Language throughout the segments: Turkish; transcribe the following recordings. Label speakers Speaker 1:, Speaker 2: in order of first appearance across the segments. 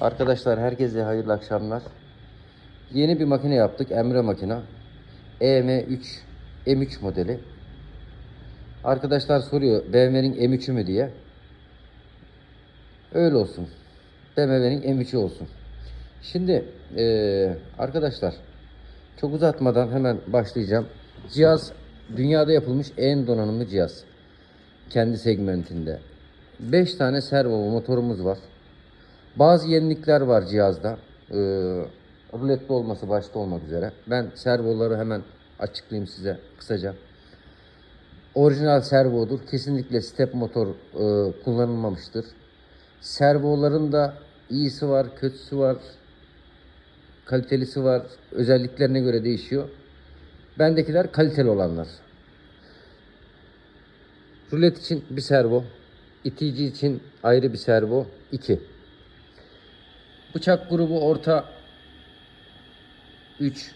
Speaker 1: Arkadaşlar herkese hayırlı akşamlar. Yeni bir makine yaptık. Emre makina. EM3 M3 modeli. Arkadaşlar soruyor BMW'nin M3'ü mü diye. Öyle olsun. BMW'nin M3'ü olsun. Şimdi eee, arkadaşlar çok uzatmadan hemen başlayacağım. Cihaz dünyada yapılmış en donanımlı cihaz. Kendi segmentinde. 5 tane servo motorumuz var. Bazı yenilikler var cihazda. Ee, ruletli olması başta olmak üzere. Ben servoları hemen açıklayayım size kısaca. Orijinal servodur. Kesinlikle step motor e, kullanılmamıştır. Servoların da iyisi var, kötüsü var, kalitelisi var. Özelliklerine göre değişiyor. Bendekiler kaliteli olanlar. Rulet için bir servo, itici için ayrı bir servo, iki. Bıçak grubu orta 3.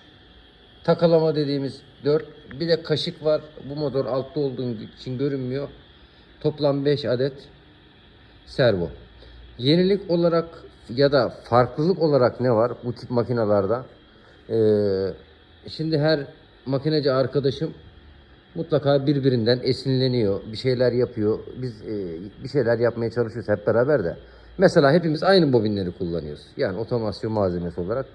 Speaker 1: Takalama dediğimiz 4. Bir de kaşık var. Bu motor altta olduğu için görünmüyor. Toplam 5 adet servo. Yenilik olarak ya da farklılık olarak ne var bu tip makinalarda? Ee, şimdi her makineci arkadaşım mutlaka birbirinden esinleniyor, bir şeyler yapıyor. Biz e, bir şeyler yapmaya çalışıyoruz hep beraber de. Mesela hepimiz aynı bobinleri kullanıyoruz. Yani otomasyon malzemesi olarak.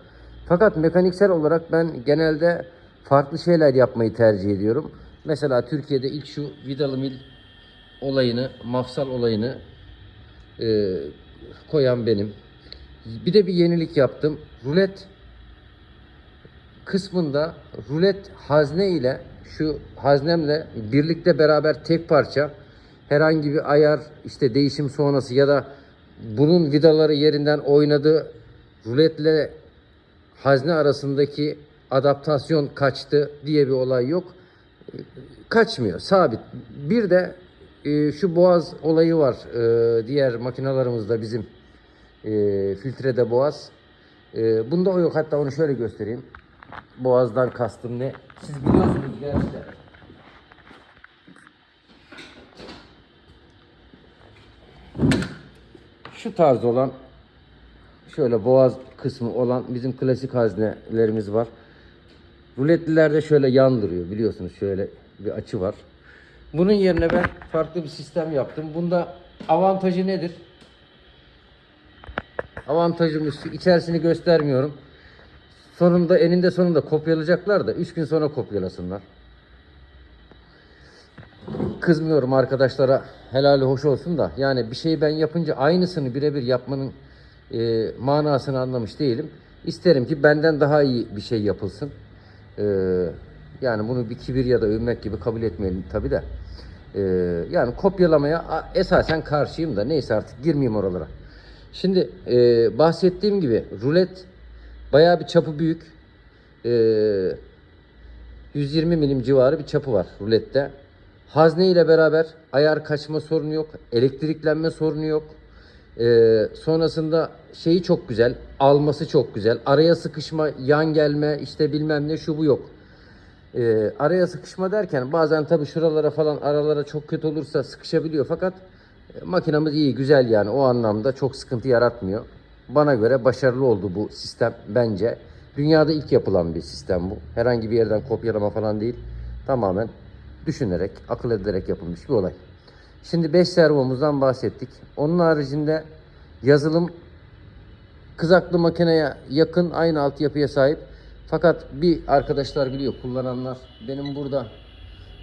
Speaker 1: Fakat mekaniksel olarak ben genelde farklı şeyler yapmayı tercih ediyorum. Mesela Türkiye'de ilk şu vidalı mil olayını, mafsal olayını e, koyan benim. Bir de bir yenilik yaptım. Rulet kısmında rulet hazne ile şu haznemle birlikte beraber tek parça herhangi bir ayar işte değişim sonrası ya da bunun vidaları yerinden oynadı ruletle hazne arasındaki adaptasyon kaçtı diye bir olay yok. Kaçmıyor sabit. Bir de e, şu boğaz olayı var e, diğer makinalarımızda bizim e, filtrede boğaz. E, bunda o yok hatta onu şöyle göstereyim. Boğazdan kastım ne? Siz biliyorsunuz gençler. Şu tarz olan şöyle boğaz kısmı olan bizim klasik haznelerimiz var. Ruletlilerde şöyle yandırıyor biliyorsunuz şöyle bir açı var. Bunun yerine ben farklı bir sistem yaptım. Bunda avantajı nedir? Avantajım içerisini göstermiyorum. Sonunda eninde sonunda kopyalayacaklar da 3 gün sonra kopyalasınlar. Kızmıyorum arkadaşlara helali hoş olsun da yani bir şeyi ben yapınca aynısını birebir yapmanın e, manasını anlamış değilim. İsterim ki benden daha iyi bir şey yapılsın. E, yani bunu bir kibir ya da övmek gibi kabul etmeyelim tabi de. E, yani kopyalamaya esasen karşıyım da neyse artık girmeyeyim oralara. Şimdi e, bahsettiğim gibi rulet bayağı bir çapı büyük. E, 120 milim civarı bir çapı var rulette. Hazne ile beraber ayar kaçma sorunu yok. Elektriklenme sorunu yok. Ee, sonrasında şeyi çok güzel. Alması çok güzel. Araya sıkışma, yan gelme işte bilmem ne şu bu yok. Ee, araya sıkışma derken bazen tabii şuralara falan aralara çok kötü olursa sıkışabiliyor fakat e, makinamız iyi güzel yani o anlamda çok sıkıntı yaratmıyor. Bana göre başarılı oldu bu sistem bence. Dünyada ilk yapılan bir sistem bu. Herhangi bir yerden kopyalama falan değil. Tamamen düşünerek, akıl ederek yapılmış bir olay. Şimdi 5 servomuzdan bahsettik. Onun haricinde yazılım kızaklı makineye yakın aynı altyapıya sahip. Fakat bir arkadaşlar biliyor kullananlar benim burada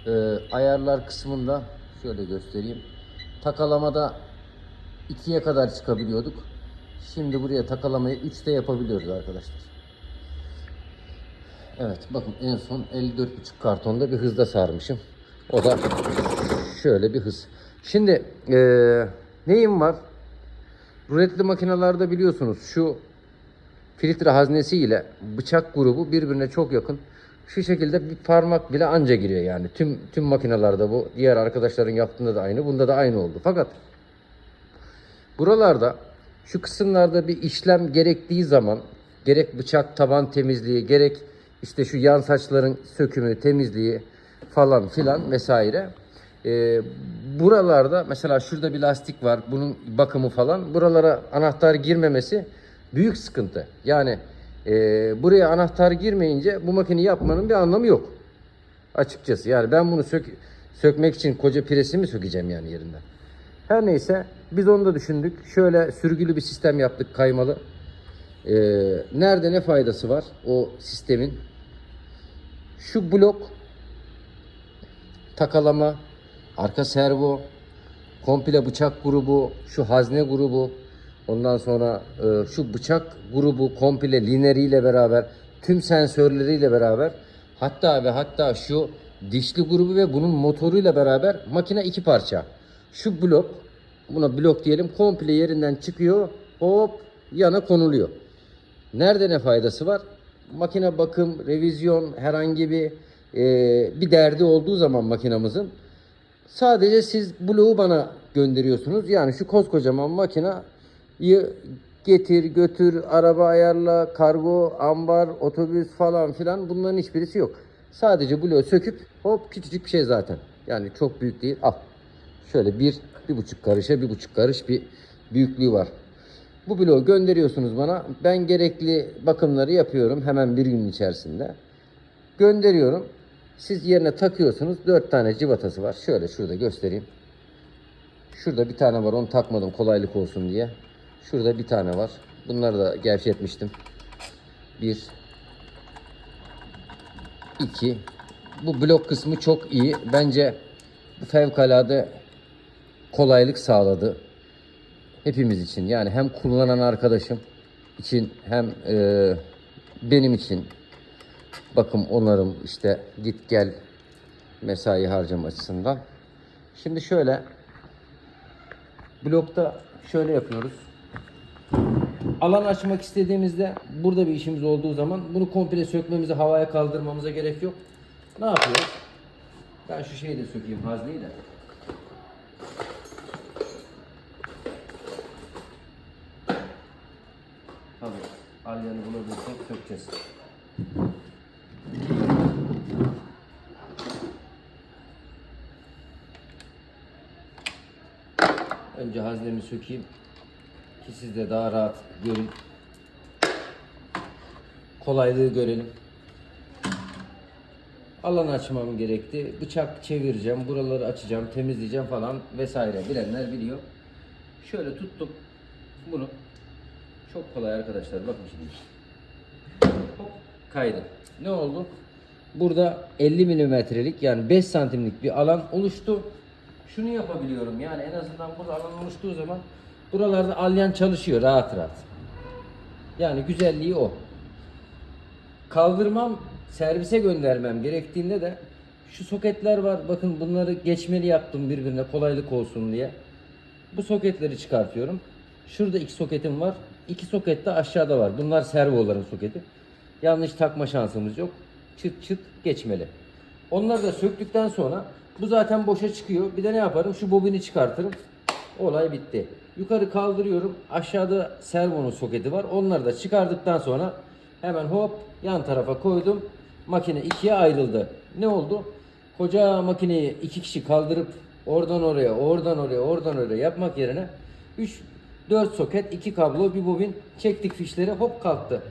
Speaker 1: e, ayarlar kısmında şöyle göstereyim. Takalamada 2'ye kadar çıkabiliyorduk. Şimdi buraya takalamayı 3'te yapabiliyoruz arkadaşlar. Evet bakın en son 54,5 kartonda bir hızda sarmışım. O da şöyle bir hız. Şimdi eee neyim var? Ruletli makinalarda biliyorsunuz şu filtre haznesi ile bıçak grubu birbirine çok yakın. Şu şekilde bir parmak bile anca giriyor yani. Tüm tüm makinalarda bu. Diğer arkadaşların yaptığında da aynı. Bunda da aynı oldu. Fakat buralarda şu kısımlarda bir işlem gerektiği zaman gerek bıçak taban temizliği gerek işte şu yan saçların sökümü temizliği falan filan vesaire Ee, buralarda mesela şurada bir lastik var bunun bakımı falan buralara anahtar girmemesi Büyük sıkıntı. Yani e, buraya anahtar girmeyince bu makineyi yapmanın bir anlamı yok. Açıkçası yani ben bunu sök sökmek için koca piresi mi sökeceğim yani yerinden. Her neyse biz onu da düşündük. Şöyle sürgülü bir sistem yaptık kaymalı. Ee, nerede ne faydası var o sistemin? Şu blok takalama, arka servo, komple bıçak grubu, şu hazne grubu, ondan sonra e, şu bıçak grubu komple lineriyle beraber, tüm sensörleriyle beraber, hatta ve hatta şu dişli grubu ve bunun motoruyla beraber makine iki parça. Şu blok, buna blok diyelim, komple yerinden çıkıyor, hop yana konuluyor. Nerede ne faydası var? Makine bakım, revizyon, herhangi bir e, bir derdi olduğu zaman makinamızın sadece siz bloğu bana gönderiyorsunuz. Yani şu koskocaman makinayı getir, götür, araba ayarla, kargo, ambar, otobüs falan filan bunların hiçbirisi yok. Sadece bloğu söküp hop küçücük bir şey zaten. Yani çok büyük değil. Al. Şöyle bir, bir buçuk karışa bir buçuk karış bir büyüklüğü var. Bu bloğu gönderiyorsunuz bana. Ben gerekli bakımları yapıyorum hemen bir gün içerisinde. Gönderiyorum. Siz yerine takıyorsunuz. 4 tane civatası var. Şöyle şurada göstereyim. Şurada bir tane var. Onu takmadım kolaylık olsun diye. Şurada bir tane var. Bunları da gevşetmiştim. Bir. iki. Bu blok kısmı çok iyi. Bence fevkalade kolaylık sağladı hepimiz için yani hem kullanan arkadaşım için hem e, benim için bakım onarım işte git gel mesai harcama açısından. Şimdi şöyle blokta şöyle yapıyoruz. Alan açmak istediğimizde burada bir işimiz olduğu zaman bunu komple sökmemize, havaya kaldırmamıza gerek yok. Ne yapıyoruz? Ben şu şeyi de sökeyim hazneyi de. Tabii alyanı bulabilirsek sökeceğiz. Önce haznemi sökeyim ki siz de daha rahat görün. Kolaylığı görelim. Alan açmam gerekti. Bıçak çevireceğim, buraları açacağım, temizleyeceğim falan vesaire. Bilenler biliyor. Şöyle tuttum bunu. Çok kolay arkadaşlar. Bakın şimdi. Hop kaydı. Ne oldu? Burada 50 milimetrelik yani 5 santimlik bir alan oluştu. Şunu yapabiliyorum yani en azından burada alan oluştuğu zaman buralarda alyan çalışıyor rahat rahat. Yani güzelliği o. Kaldırmam, servise göndermem gerektiğinde de şu soketler var. Bakın bunları geçmeli yaptım birbirine kolaylık olsun diye. Bu soketleri çıkartıyorum. Şurada iki soketim var. İki soket de aşağıda var. Bunlar servoların soketi. Yanlış takma şansımız yok. Çıt çıt geçmeli. Onları da söktükten sonra bu zaten boşa çıkıyor. Bir de ne yaparım? Şu bobini çıkartırım. Olay bitti. Yukarı kaldırıyorum. Aşağıda servonun soketi var. Onları da çıkardıktan sonra hemen hop yan tarafa koydum. Makine ikiye ayrıldı. Ne oldu? Koca makineyi iki kişi kaldırıp oradan oraya, oradan oraya, oradan oraya yapmak yerine 3 4 soket, 2 kablo, bir bobin çektik fişleri hop kalktı.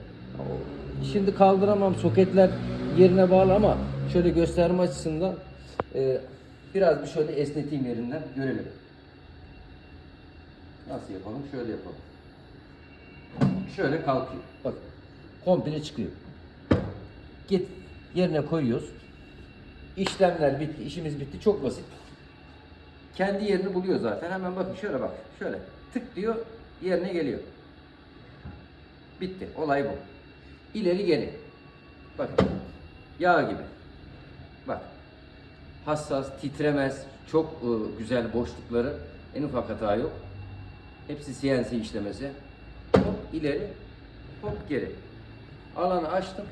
Speaker 1: Şimdi kaldıramam soketler yerine bağlı ama şöyle gösterme açısından e, biraz bir şöyle esneteyim yerinden görelim. Nasıl yapalım? Şöyle yapalım. Şöyle kalkıyor. Bak komple çıkıyor. Git yerine koyuyoruz. İşlemler bitti, işimiz bitti. Çok basit. Kendi yerini buluyor zaten. Hemen bakın şöyle bak. Şöyle tık diyor yerine geliyor. Bitti. Olay bu. İleri geri. Bakın. Yağ gibi. Bak. Hassas, titremez. Çok e, güzel boşlukları. En ufak hata yok. Hepsi CNC işlemesi. Hop ileri. Hop geri. Alanı açtım.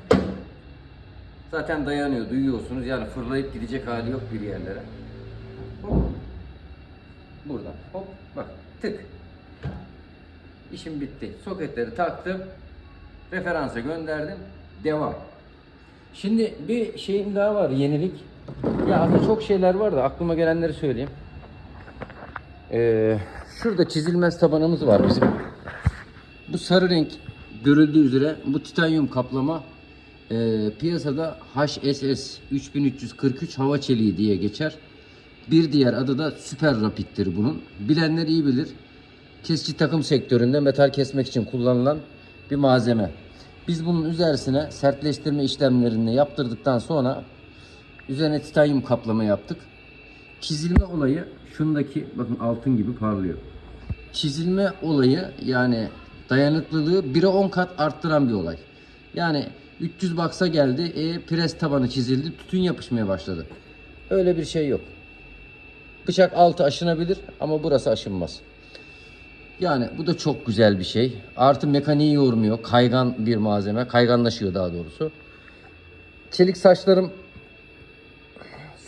Speaker 1: Zaten dayanıyor. Duyuyorsunuz. Yani fırlayıp gidecek hali yok bir yerlere. Hop. Buradan. Hop. Bak. Tık. İşim bitti. Soketleri taktım. Referansa gönderdim. Devam. Şimdi bir şeyim daha var yenilik. Ya aslında çok şeyler var da aklıma gelenleri söyleyeyim. Ee, şurada çizilmez tabanımız var bizim. Bu sarı renk görüldüğü üzere bu titanyum kaplama e, piyasada HSS 3343 hava çeliği diye geçer. Bir diğer adı da süper rapiddir bunun. Bilenler iyi bilir. Kesici takım sektöründe metal kesmek için kullanılan bir malzeme. Biz bunun üzerine sertleştirme işlemlerini yaptırdıktan sonra üzerine titanyum kaplama yaptık. Çizilme olayı şundaki bakın altın gibi parlıyor. Çizilme olayı yani dayanıklılığı 1'e 10 kat arttıran bir olay. Yani 300 baksa geldi, e, pres tabanı çizildi, tütün yapışmaya başladı. Öyle bir şey yok. Bıçak altı aşınabilir ama burası aşınmaz. Yani bu da çok güzel bir şey. Artı mekaniği yormuyor. Kaygan bir malzeme. Kayganlaşıyor daha doğrusu. Çelik saçlarım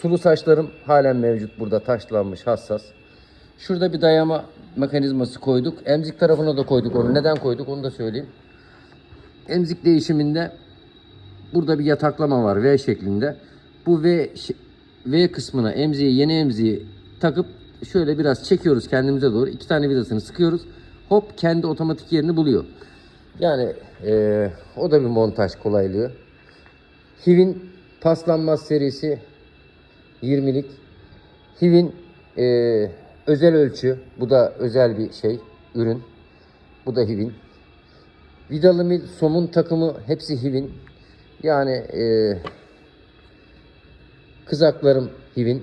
Speaker 1: Sulu saçlarım halen mevcut burada taşlanmış hassas. Şurada bir dayama mekanizması koyduk. Emzik tarafına da koyduk onu. Neden koyduk onu da söyleyeyim. Emzik değişiminde burada bir yataklama var V şeklinde. Bu V V kısmına emziği yeni emziği takıp şöyle biraz çekiyoruz kendimize doğru. İki tane vidasını sıkıyoruz. Hop kendi otomatik yerini buluyor. Yani eee, o da bir montaj kolaylığı. Hiv'in paslanmaz serisi 20'lik. HIV'in e, özel ölçü. Bu da özel bir şey. Ürün. Bu da HIV'in. Vidalı somun takımı hepsi HIV'in. Yani e, kızaklarım HIV'in.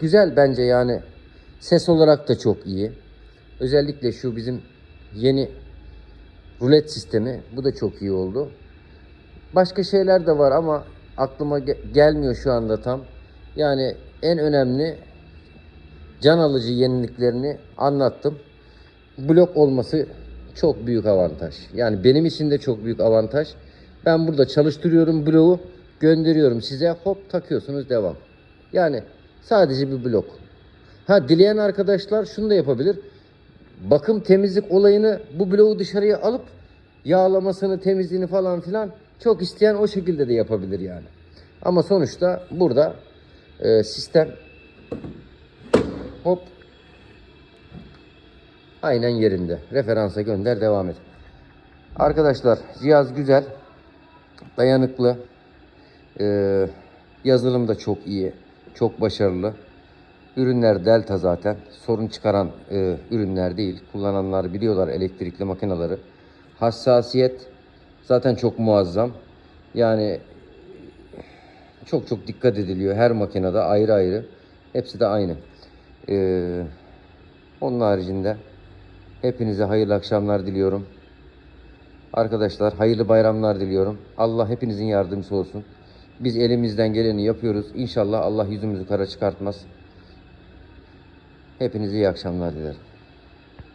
Speaker 1: Güzel bence yani. Ses olarak da çok iyi. Özellikle şu bizim yeni rulet sistemi. Bu da çok iyi oldu. Başka şeyler de var ama aklıma ge- gelmiyor şu anda tam. Yani en önemli can alıcı yeniliklerini anlattım. Blok olması çok büyük avantaj. Yani benim için de çok büyük avantaj. Ben burada çalıştırıyorum bloğu, gönderiyorum size. Hop takıyorsunuz devam. Yani sadece bir blok. Ha dileyen arkadaşlar şunu da yapabilir. Bakım temizlik olayını bu bloğu dışarıya alıp yağlamasını, temizliğini falan filan çok isteyen o şekilde de yapabilir yani. Ama sonuçta burada e, sistem hop aynen yerinde. Referansa gönder devam et. Arkadaşlar cihaz güzel. Dayanıklı. E, yazılım da çok iyi. Çok başarılı. Ürünler Delta zaten. Sorun çıkaran e, ürünler değil. Kullananlar biliyorlar elektrikli makineleri. Hassasiyet zaten çok muazzam. Yani çok çok dikkat ediliyor her makinede ayrı ayrı. Hepsi de aynı. Ee, onun haricinde hepinize hayırlı akşamlar diliyorum. Arkadaşlar hayırlı bayramlar diliyorum. Allah hepinizin yardımcısı olsun. Biz elimizden geleni yapıyoruz. İnşallah Allah yüzümüzü kara çıkartmaz. Hepinize iyi akşamlar dilerim.